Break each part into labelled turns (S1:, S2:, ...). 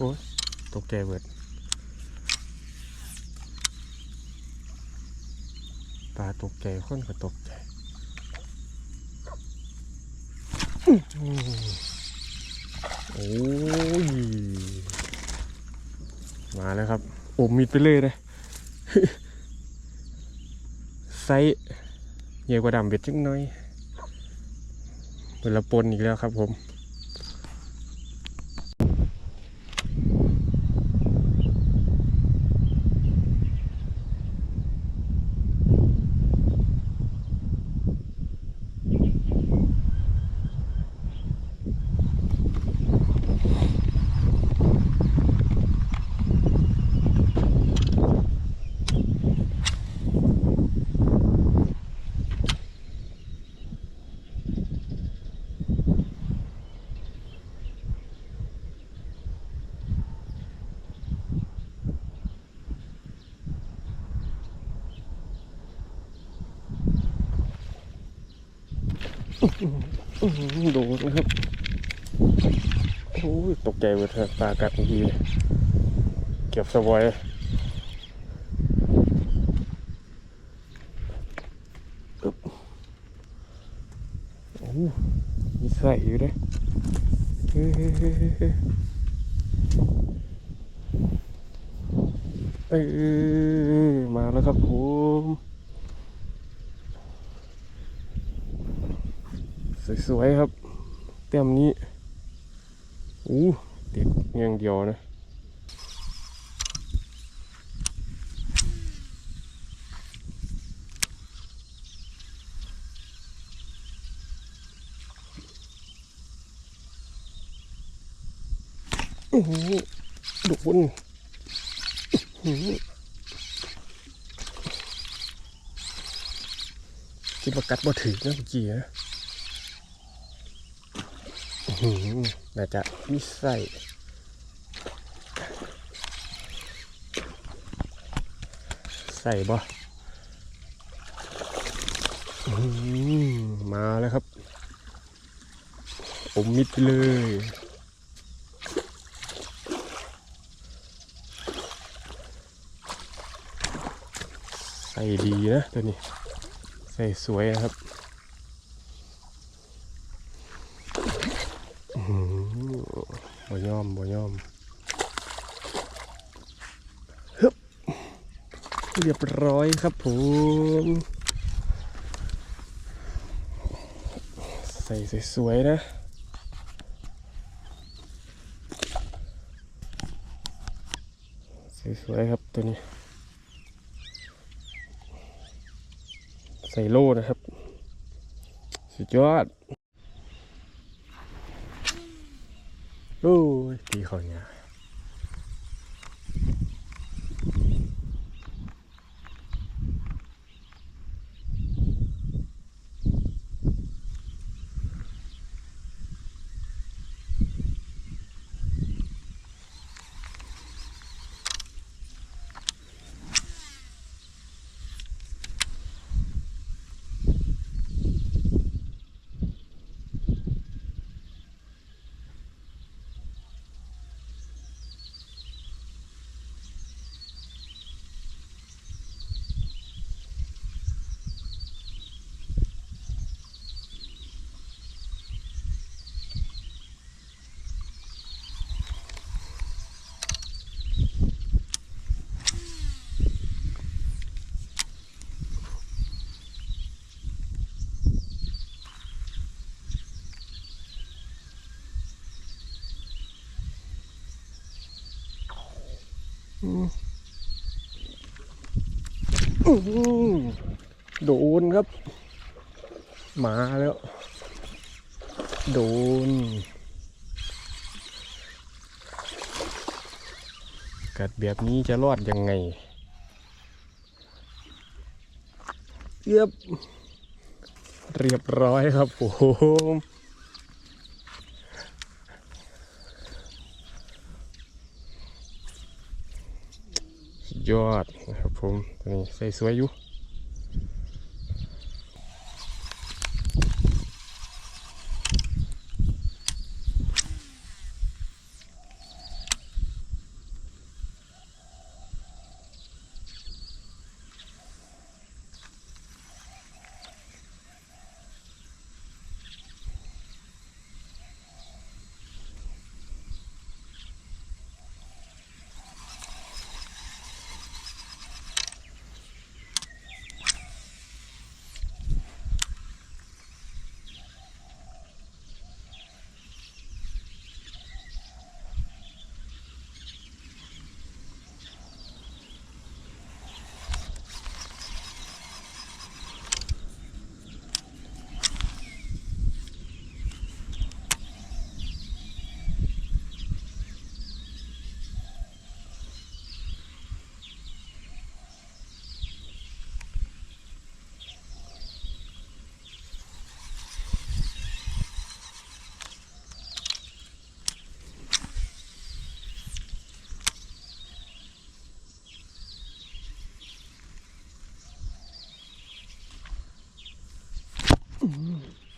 S1: โอ้ยตกใจเบิดปลาตกใจคนก็ตกใจโอ้ยมาแล้วครับโอมมิดไปเลยเลยไซส์ใหญ่กว่าดำเบ็ดจังน้อยเวลาปนอีกแล้วครับผม ดนนะครับโอ้ยตกใจเวทปลากัดเมื่อกี้เลยเก็บสวอยโอ้มีใส่อยู่เด้เฮ้ยเฮ้ยเฮ้ยเฮ้ยเฮ้ยเอ้ยมาแล้วครับผม สวยๆครับ เต็มนี้อู้ติดอย่างเดียวนะโอ้โหโดนอื้อหือคิดว่ากัดบ่ถึงนะเมื่อกี้นะ น่าจะมีไส้ใส่บ่มาแล้วครับอมมิดไปเลย ใส่ดีนะตัวนี้ ใส่สวยนะครับ อื้อหือบ่ยอมบ่ยอมฮึบ เรียบร้อยครับผมใส่สวยๆนะสวยๆครับตัวนี้ ใส่โล่นะครับ สุดยอดโอ้ยตีเขาเนี่ย โดนครับ มาแล้ว โดน กัดแบบนี้จะรอดยังไงเรียบเรียบร้อยครับผม ยอดนะครับผมตัวนี้ใส่สวยอยู่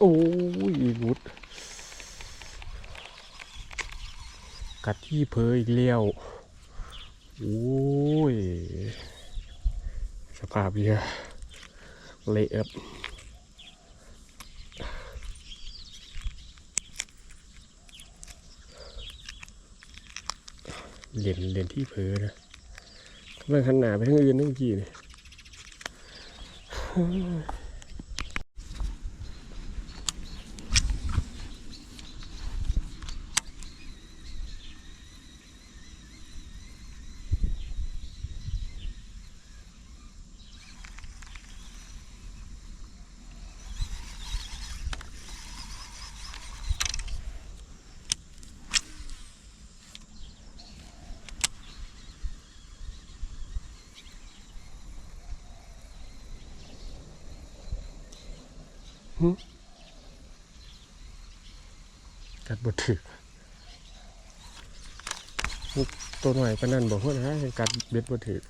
S1: โอ้ยรุด กัดที่เพยอีกเลี้ยว โอ้ย สภาพเยอะเละคบเหรียนเหรียนที่เพอนะกำลังขนาดไปทั้งอื่นทั้งกี่เนี่ย กัดบดถือตัวหน่อยปนั่นบอกว่านะกัดเบ็ดบดถือ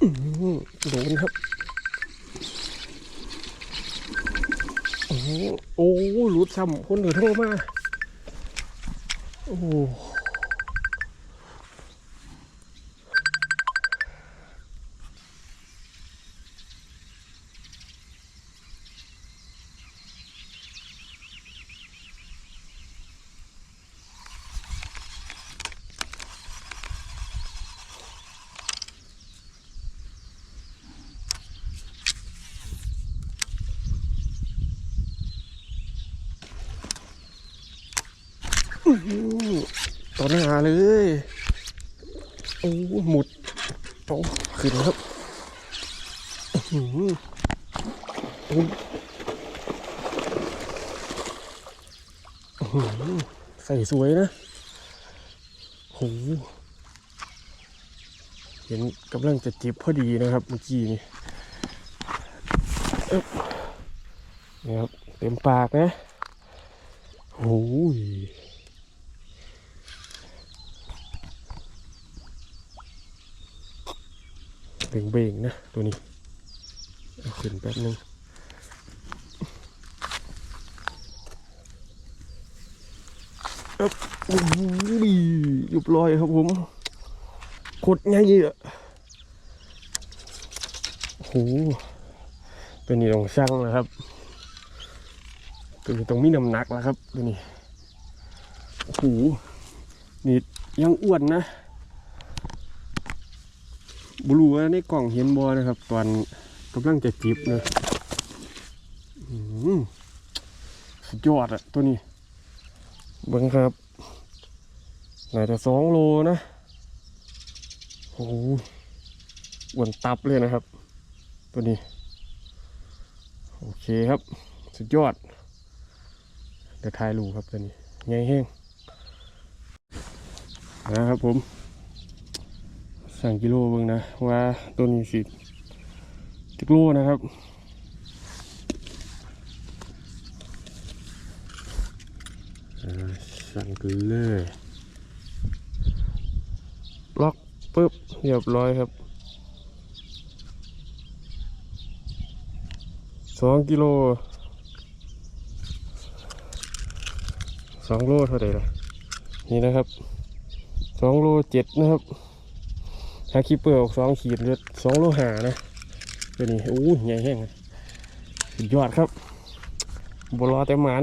S1: อื้อหือโดนครับ โอ้โหหลุดซ้ำคนเหนือโทรมา โอ้โหน้าเลย โอ้หมุดโตขึ้นแล้วครับอื้อหือโอ้หือใส่สวยนะโหเห็นกำลังจะจิบพอดีนะครับเมื่อกี้นี่นี่ครับเต็มปากนะโอ้ย เบ่งเบ่งๆนะตัวนี้เอาขึ้นแป๊บนึงอ๊บโอ้โหหยุบลอยครับผมโคตรง่ายอะโอ้โหตัวนี้ต้องช่างนะครับ ตัวนี้ต้องมีน้ำหนักแล้วครับ ตัวนี้โอ้โหนี่ยังอ้วนนะ บรู้ว่าในกล่องเห็นบอนะครับ ตอนกำลังจะจิบนะอืมสุดยอดอะตัวนี้เบังครับน่าจะสองโลนะโอ้โหอ้วนตับเลยนะครับ ตัวนี้ โอเคครับ สุดยอด เดี๋ยวทายรูครับตัวนี้ไงแห้งนะครับผม สั่งกิโลเบิ่งนะว่าตัวนี้สิจักโลนะครับสั่งกันเลยล็อกปุ๊บเรียบร้อยครับสองกิโลสองโลเท่าไหร่ละนี่นะครับสองโลเจ็ดนะครับ ถ้าคีเปอร์ออกสองขีดหรือสองโลหานะตัวนี้โอ้ยใหญ่แห้งเลยสุดยอดครับบรอแต่หมาน